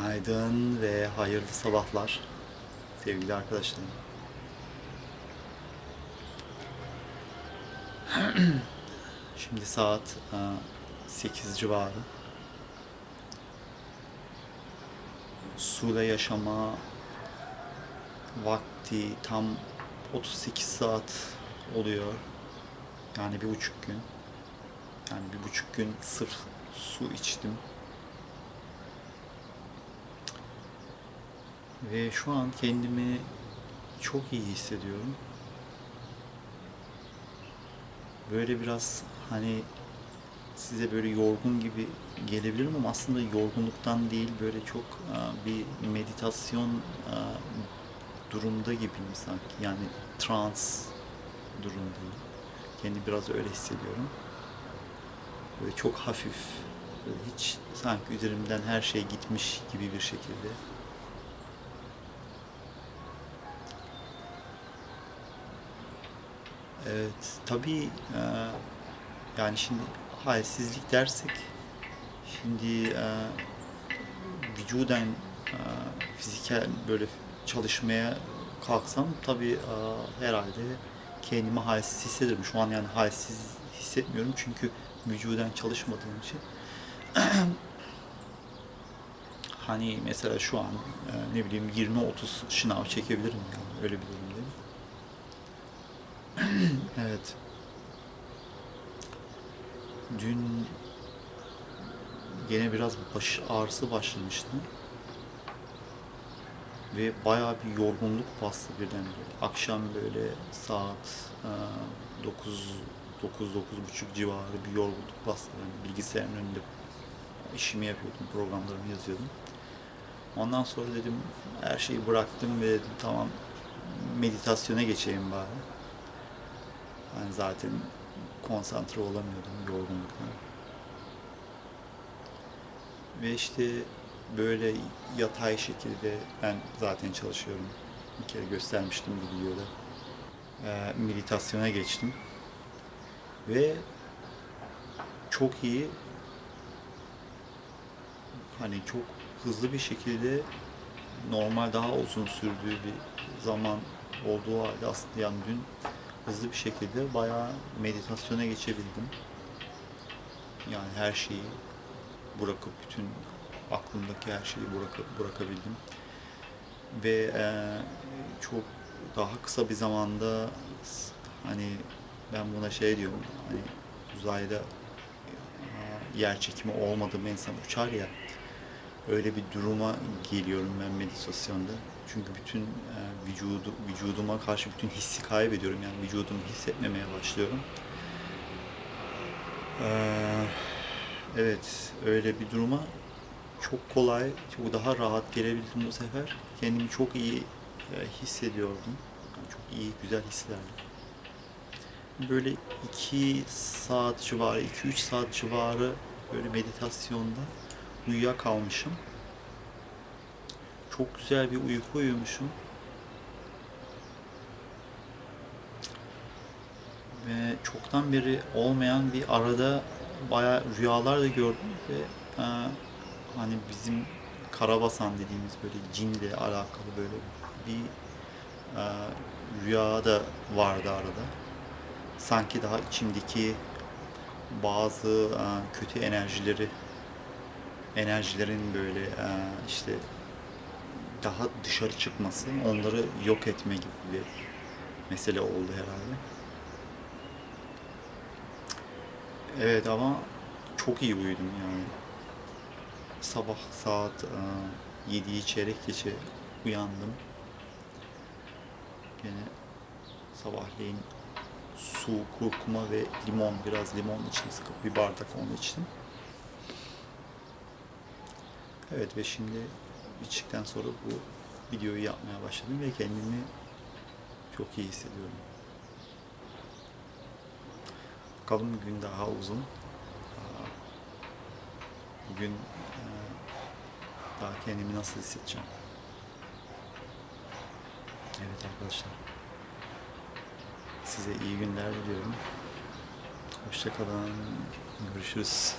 Günaydın ve hayırlı sabahlar sevgili arkadaşlarım. Şimdi saat e, 8 civarı. Suda yaşama vakti tam 38 saat oluyor. Yani bir buçuk gün. Yani bir buçuk gün sırf su içtim. Ve şu an kendimi çok iyi hissediyorum. Böyle biraz hani size böyle yorgun gibi gelebilirim ama aslında yorgunluktan değil böyle çok e, bir meditasyon e, durumda gibiyim sanki. Yani trans durumdayım. Kendimi biraz öyle hissediyorum. Böyle çok hafif, böyle hiç sanki üzerimden her şey gitmiş gibi bir şekilde. Evet, tabii e, yani şimdi halsizlik dersek şimdi e, vücuden e, fiziksel böyle çalışmaya kalksam tabii e, herhalde kendimi halsiz hissederim. Şu an yani halsiz hissetmiyorum çünkü vücuden çalışmadığım için. hani mesela şu an e, ne bileyim 20-30 şınav çekebilirim yani öyle bir durumdayım. Evet. Dün gene biraz baş ağrısı başlamıştı. Ve bayağı bir yorgunluk bastı birden. Akşam böyle saat e, 9 9 buçuk civarı bir yorgunluk bastı. Yani bilgisayarın önünde işimi yapıyordum, programlarımı yazıyordum. Ondan sonra dedim her şeyi bıraktım ve dedim tamam meditasyona geçeyim bari. Yani zaten konsantre olamıyordum yorgunluktan. Ve işte böyle yatay şekilde ben zaten çalışıyorum. Bir kere göstermiştim bu videoda. Ee, meditasyona geçtim. Ve çok iyi hani çok hızlı bir şekilde normal daha uzun sürdüğü bir zaman olduğu halde aslında yani dün hızlı bir şekilde bayağı meditasyona geçebildim. Yani her şeyi bırakıp bütün aklımdaki her şeyi bırakıp bırakabildim. Ve e, çok daha kısa bir zamanda hani ben buna şey diyorum hani uzayda e, yer çekimi olmadı mı insan uçar ya öyle bir duruma geliyorum ben meditasyonda. Çünkü bütün e, vücudu vücuduma karşı bütün hissi kaybediyorum. Yani vücudumu hissetmemeye başlıyorum. Ee, evet, öyle bir duruma çok kolay, çok daha rahat gelebildim bu sefer. Kendimi çok iyi e, hissediyordum. Yani çok iyi, güzel hislerdi. Böyle iki saat civarı, iki üç saat civarı böyle meditasyonda uyuyakalmışım. Çok güzel bir uyku uyumuşum. Ve çoktan beri olmayan bir arada bayağı rüyalar da gördüm ve e, hani bizim karabasan dediğimiz böyle cinle alakalı böyle bir e, rüya da vardı arada. Sanki daha içimdeki bazı e, kötü enerjileri enerjilerin böyle e, işte daha dışarı çıkması, onları yok etme gibi bir mesele oldu herhalde. Evet ama çok iyi uyudum yani. Sabah saat e, 7'yi çeyrek geçe uyandım. Gene sabahleyin su, kurkuma ve limon, biraz limon içtim sıkıp bir bardak onu içtim. Evet ve şimdi içtikten sonra bu videoyu yapmaya başladım ve kendimi çok iyi hissediyorum. Bakalım gün daha uzun. Bugün e, daha kendimi nasıl hissedeceğim? Evet arkadaşlar. Size iyi günler diliyorum. Hoşçakalın. Görüşürüz.